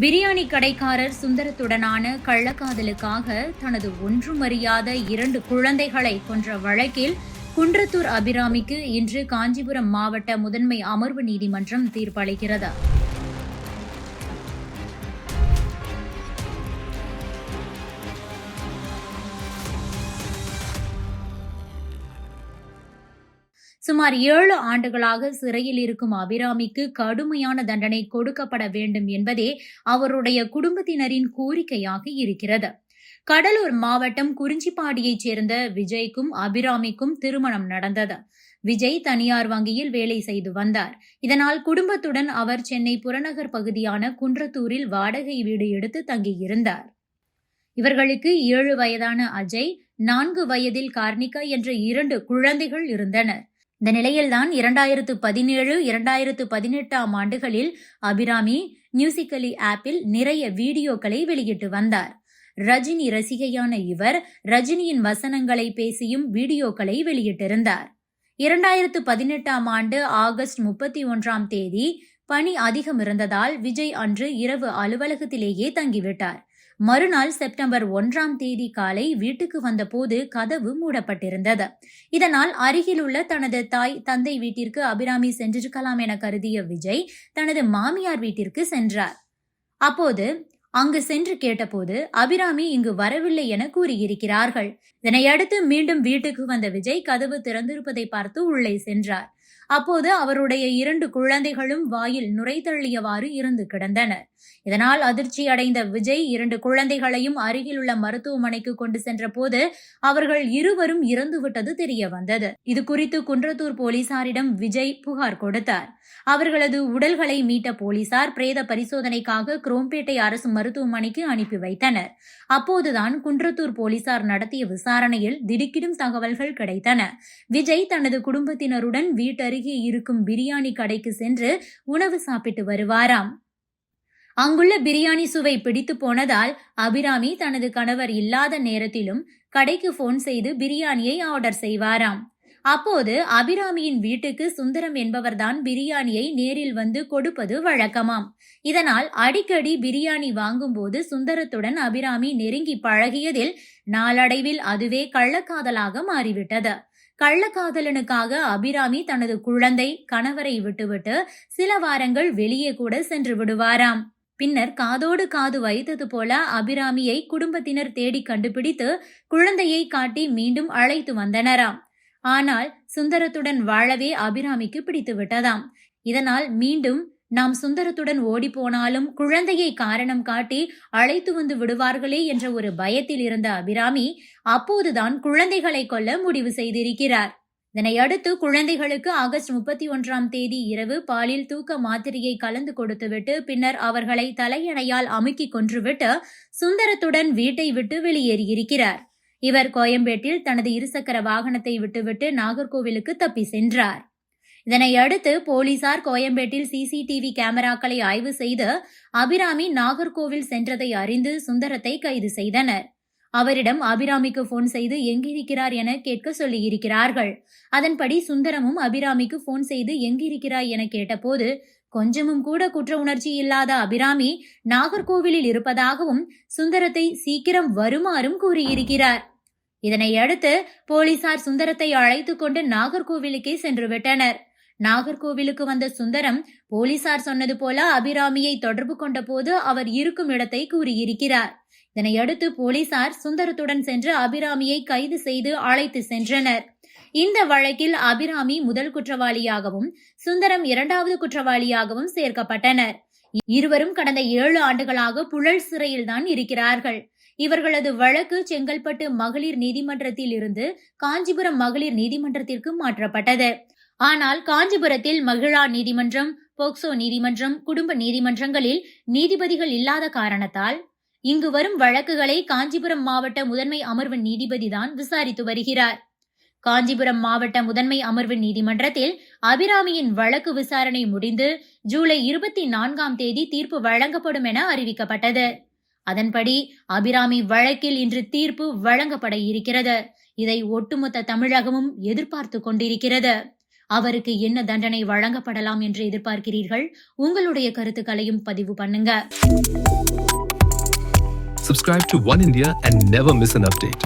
பிரியாணி கடைக்காரர் சுந்தரத்துடனான கள்ளக்காதலுக்காக தனது ஒன்றுமறியாத இரண்டு குழந்தைகளை கொன்ற வழக்கில் குன்றத்தூர் அபிராமிக்கு இன்று காஞ்சிபுரம் மாவட்ட முதன்மை அமர்வு நீதிமன்றம் தீர்ப்பளிக்கிறது. சுமார் ஏழு ஆண்டுகளாக சிறையில் இருக்கும் அபிராமிக்கு கடுமையான தண்டனை கொடுக்கப்பட வேண்டும் என்பதே அவருடைய குடும்பத்தினரின் கோரிக்கையாக இருக்கிறது. கடலூர் மாவட்டம் குறிஞ்சிப்பாடியைச் சேர்ந்த விஜய்க்கும் அபிராமிக்கும் திருமணம் நடந்தது. விஜய் தனியார் வங்கியில் வேலை செய்து வந்தார். இதனால் குடும்பத்துடன் அவர் சென்னை புறநகர் பகுதியான குன்றத்தூரில் வாடகை வீடு எடுத்து தங்கியிருந்தார். இவர்களுக்கு ஏழு வயதான அஜய் நான்கு வயதில் கார்னிகா என்ற இரண்டு குழந்தைகள் இருந்தனர். இந்த நிலையில்தான் இரண்டாயிரத்து பதினேழு இரண்டாயிரத்து பதினெட்டாம் ஆண்டுகளில் அபிராமி மியூசிக்கலி ஆப்பில் நிறைய வீடியோக்களை வெளியிட்டு வந்தார். ரஜினி ரசிகையான இவர் ரஜினியின் வசனங்களை பேசியும் வீடியோக்களை வெளியிட்டிருந்தார். இரண்டாயிரத்து பதினெட்டாம் ஆண்டு ஆகஸ்ட் முப்பத்தி ஒன்றாம் தேதி பணி அதிகம் இருந்ததால் விஜய் அன்று இரவு அலுவலகத்திலேயே தங்கிவிட்டார். மறுநாள் செப்டம்பர் ஒன்றாம் தேதி காலை வீட்டுக்கு வந்தபோது கதவு மூடப்பட்டிருந்தது. இதனால் அருகிலுள்ள தனது தாய் தந்தை வீட்டிற்கு அபிராமி சென்றிருக்கலாம் என கருதிய விஜய் தனது மாமியார் வீட்டிற்கு சென்றார். அப்போது அங்கு சென்று கேட்டபோது அபிராமி இங்கு வரவில்லை என கூறியிருக்கிறார்கள். இதனையடுத்து மீண்டும் வீட்டுக்கு வந்த விஜய் கதவு திறந்திருப்பதை பார்த்து உள்ளே சென்றார். அப்போது அவருடைய இரண்டு குழந்தைகளும் வாயில் நுரை தள்ளியவாறு இருந்து கிடந்தனர். இதனால் அதிர்ச்சி அடைந்த விஜய் இரண்டு குழந்தைகளையும் அருகிலுள்ள மருத்துவமனைக்கு கொண்டு சென்ற போது அவர்கள் இருவரும் இறந்துவிட்டது தெரிய வந்தது இது குறித்து குன்றத்தூர் போலீசாரிடம் விஜய் புகார் கொடுத்தார். அவர்களது உடல்களை மீட்ட போலீசார் பிரேத பரிசோதனைக்காக குரோம்பேட்டை அரசு மருத்துவமனைக்கு அனுப்பி வைத்தனர். அப்போதுதான் குன்றத்தூர் போலீசார் நடத்திய விசாரணையில் திடுக்கிடும் தகவல்கள் கிடைத்தன. விஜய் தனது குடும்பத்தினருடன் வீட்டறி அருகே இருக்கும் பிரியாணி கடைக்கு சென்று உணவு சாப்பிட்டு வருவாராம். அங்குள்ள பிரியாணி சுவை பிடித்து போனதால் அபிராமி தனது கணவர் இல்லாத நேரத்திலும் கடைக்கு போன் செய்து பிரியாணியை ஆர்டர் செய்வாராம். அப்போது அபிராமியின் வீட்டுக்கு சுந்தரம் என்பவர்தான் பிரியாணியை நேரில் வந்து கொடுப்பது வழக்கமாம். இதனால் அடிக்கடி பிரியாணி வாங்கும்போது சுந்தரத்துடன் அபிராமி நெருங்கி பழகியதில் நாளடைவில் அதுவே கள்ளக்காதலாக மாறிவிட்டது. கள்ளக்காதலனுக்காக அபிராமி தனது குழந்தை கணவரை விட்டுவிட்டு சில வாரங்கள் வெளியே கூட சென்று விடுவாராம். பின்னர் காதோடு காது வைத்தது போல அபிராமியை குடும்பத்தினர் தேடி கண்டுபிடித்து குழந்தையை காட்டி மீண்டும் அழைத்து வந்தனராம். ஆனால் சுந்தரத்துடன் வாழவே அபிராமிக்கு பிடித்து விட்டதாம் இதனால் மீண்டும் நாம் சுந்தரத்துடன் ஓடி போனாலும் குழந்தையை காரணம் காட்டி அழைத்து வந்து விடுவார்களே என்ற ஒரு பயத்தில் இருந்த அபிராமி அப்போதுதான் குழந்தைகளை கொல்ல முடிவு செய்திருக்கிறார். இதனையடுத்து குழந்தைகளுக்கு ஆகஸ்ட் முப்பத்தி ஒன்றாம் தேதி இரவு பாலில் தூக்க மாத்திரையை கலந்து கொடுத்துவிட்டு பின்னர் அவர்களை தலையணையால் அமுக்கி கொன்றுவிட்டு சுந்தரத்துடன் வீட்டை விட்டு வெளியேறியிருக்கிறார். இவர் கோயம்பேட்டில் தனது இருசக்கர வாகனத்தை விட்டுவிட்டு நாகர்கோவிலுக்கு தப்பி சென்றார். இதனையடுத்து போலீசார் கோயம்பேட்டில் சிசிடிவி கேமராக்களை ஆய்வு செய்து அபிராமி நாகர்கோவில் சென்றதை அறிந்து சுந்தரத்தை கைது செய்தனர். அவரிடம் அபிராமிக்கு போன் செய்து எங்கிருக்கிறார் என கேட்க சொல்லியிருக்கிறார்கள். அதன்படி சுந்தரமும் அபிராமிக்கு போன் செய்து எங்கிருக்கிறாய் என கேட்டபோது கொஞ்சமும் கூட குற்ற உணர்ச்சி இல்லாத அபிராமி நாகர்கோவிலில் இருப்பதாகவும் சுந்தரத்தை சீக்கிரம் வருமாறும் கூறியிருக்கிறார். இதனை அடுத்து போலீசார் சுந்தரத்தை அழைத்து கொண்டு நாகர்கோவிலுக்கே சென்று விட்டனர். நாகர்கோவிலுக்கு வந்த சுந்தரம் போலீசார் சொன்னது போல அபிராமியை தொடர்பு கொண்ட போது அவர் இருக்கும் இடத்தை கூறியிருக்கிறார். இதனையடுத்து போலீசார் சுந்தரத்துடன் சென்று அபிராமியை கைது செய்து அழைத்து சென்றனர். இந்த வழக்கில் அபிராமி முதல் குற்றவாளியாகவும் சுந்தரம் இரண்டாவது குற்றவாளியாகவும் சேர்க்கப்பட்டனர். இருவரும் கடந்த ஏழு ஆண்டுகளாக புழல் சிறையில் தான் இருக்கிறார்கள். இவர்களது வழக்கு செங்கல்பட்டு மகளிர் நீதிமன்றத்தில் இருந்து காஞ்சிபுரம் மகளிர் நீதிமன்றத்திற்கு மாற்றப்பட்டது. ஆனால் காஞ்சிபுரத்தில் மகிழா நீதிமன்றம் போக்சோ நீதிமன்றம் குடும்ப நீதிமன்றங்களில் நீதிபதிகள் இல்லாத காரணத்தால் இங்கு வரும் வழக்குகளை காஞ்சிபுரம் மாவட்ட முதன்மை அமர்வு நீதிபதி தான் விசாரித்து வருகிறார். காஞ்சிபுரம் மாவட்ட முதன்மை அமர்வு நீதிமன்றத்தில் அபிராமியின் வழக்கு விசாரணை முடிந்து ஜூலை இருபத்தி நான்காம் தேதி தீர்ப்பு வழங்கப்படும் என அறிவிக்கப்பட்டது. அதன்படி அபிராமி வழக்கில் இன்று தீர்ப்பு வழங்கப்பட இருக்கிறது. இதை ஒட்டுமொத்த தமிழகமும் எதிர்பார்த்து கொண்டிருக்கிறது. அவருக்கு என்ன தண்டனை வழங்கப்படலாம் என்று எதிர்பார்க்கிறீர்கள் உங்களுடைய கருத்துக்களையும் பதிவு பண்ணுங்க Subscribe to One India and never miss an update.